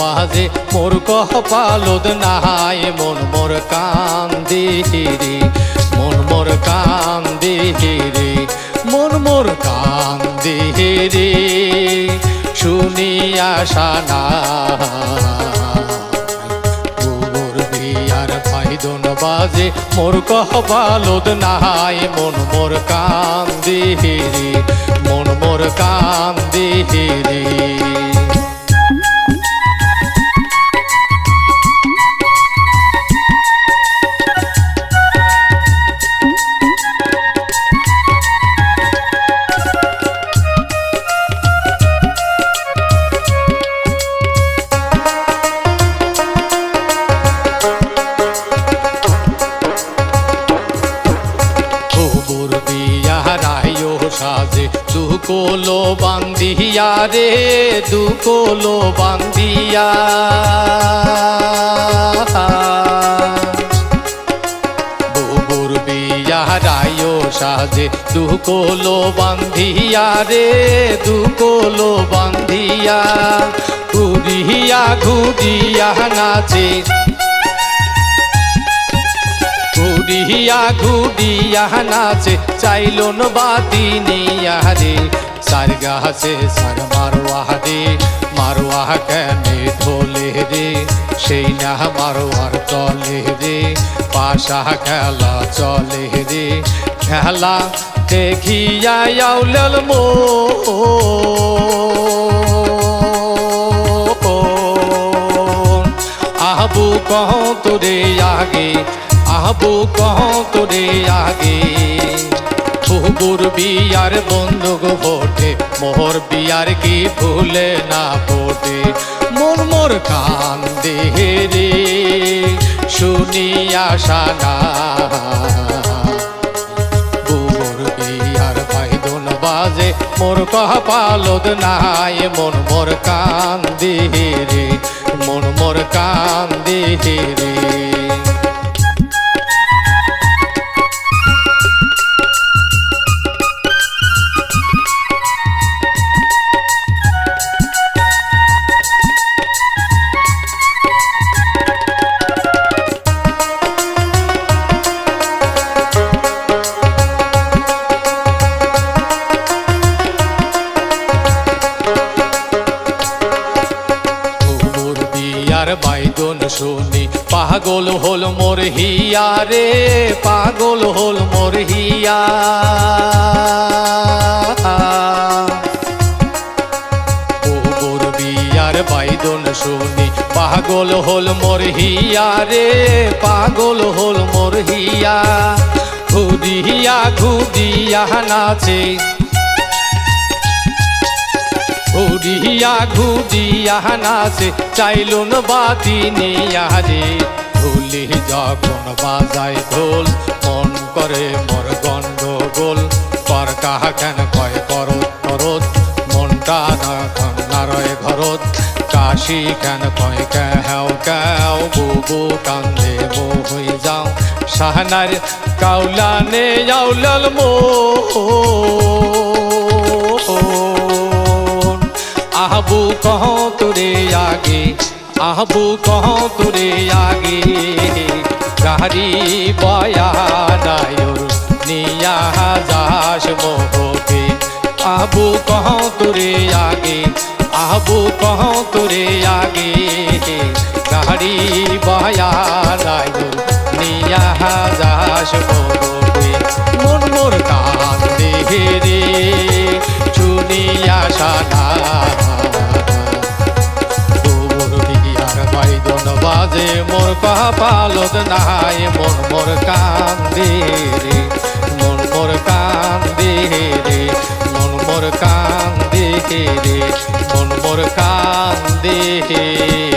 বাজে। মোর কপালদ নাহাই মন মোর কান্দি রে মন মোর কান্দি রে মন মোর কান্দি রে শুনি আশা না গোবর বিয়ার ভাইদন বাজে। মোর কপালত নাহাই মন মোর কান্দি রে মন মোর কান্দি রে দুকোলো বান্দিয়া রে, দুকোলো বান্দিয়া। গোবর বিয়ারায়ো সাজে, দুকোলো বান্ধিয়া রে, দুকোলো বান্ধিয়া ঘুরিয়া ঘুরিয়া নাচে ঘুরিয়া ঘুরিয়া নাচে, চাইলন বাতি নিয়া রে। সার গাছে সার মারোয়া রে মারোয়া কেনে ঢোলে রে। সেই না মারোয়ার তলে রে, পাশা খেলা চলে রে। খেলা দেখিয়া আউলল মো। আহবু কহ, তোরে আগে আহবু কহ তোরে আগে। ফুবুর বিয়ার বন্ধুক ভোটে মোহর বিয়ার কি ভুলে না ফোটে মোর মোর কান দেহে রে, শুনি আশা না। মোর কপালত নাই মন মোর কান দেহে রে মন মোর কান দেহে বাইদন শুনি, পাগল হল মোর হিয়া রে পাগল হল মোর হিয়া। শুনি, পাগল হল মোর হিয়া রে পাগল হল মোর হিয়া। ঘুরিয়া ঘুরিয়া নাচে ঘুরিয়া ঘুরিয়া নাচে, চাইলুন বাতি নিয়া রে। ভুলি যখন বাজায় ঢোল, মন করে মোর গন্ডগোল। পর কাহা কেন কয় করত করত মনটা না কান্নারয় ঘরত কাশি কেন কয় কেহাও কেও বুবু কান্দে মো হয়ে যাও। সাহানার কাউলানে যাওলাল মো। আহবু কহ তোরে আগে, আহবু কহ তোরে আগে। গাড়ি বয়ানায়ুর নিয়া যাস মোহকে, আহবু কহ তোরে আগে, আহবু কহ তোরে আগে। গাড়ি বয়ানায়ুর নিয়া যাস মোহকে, মন মোর কান দেহে রে বাজে মোর কপালত নাই, মন মোর কান্দে রে, মন মোর কান্দে রে, মন মোর কান্দে রে, মন মোর কান্দে রে।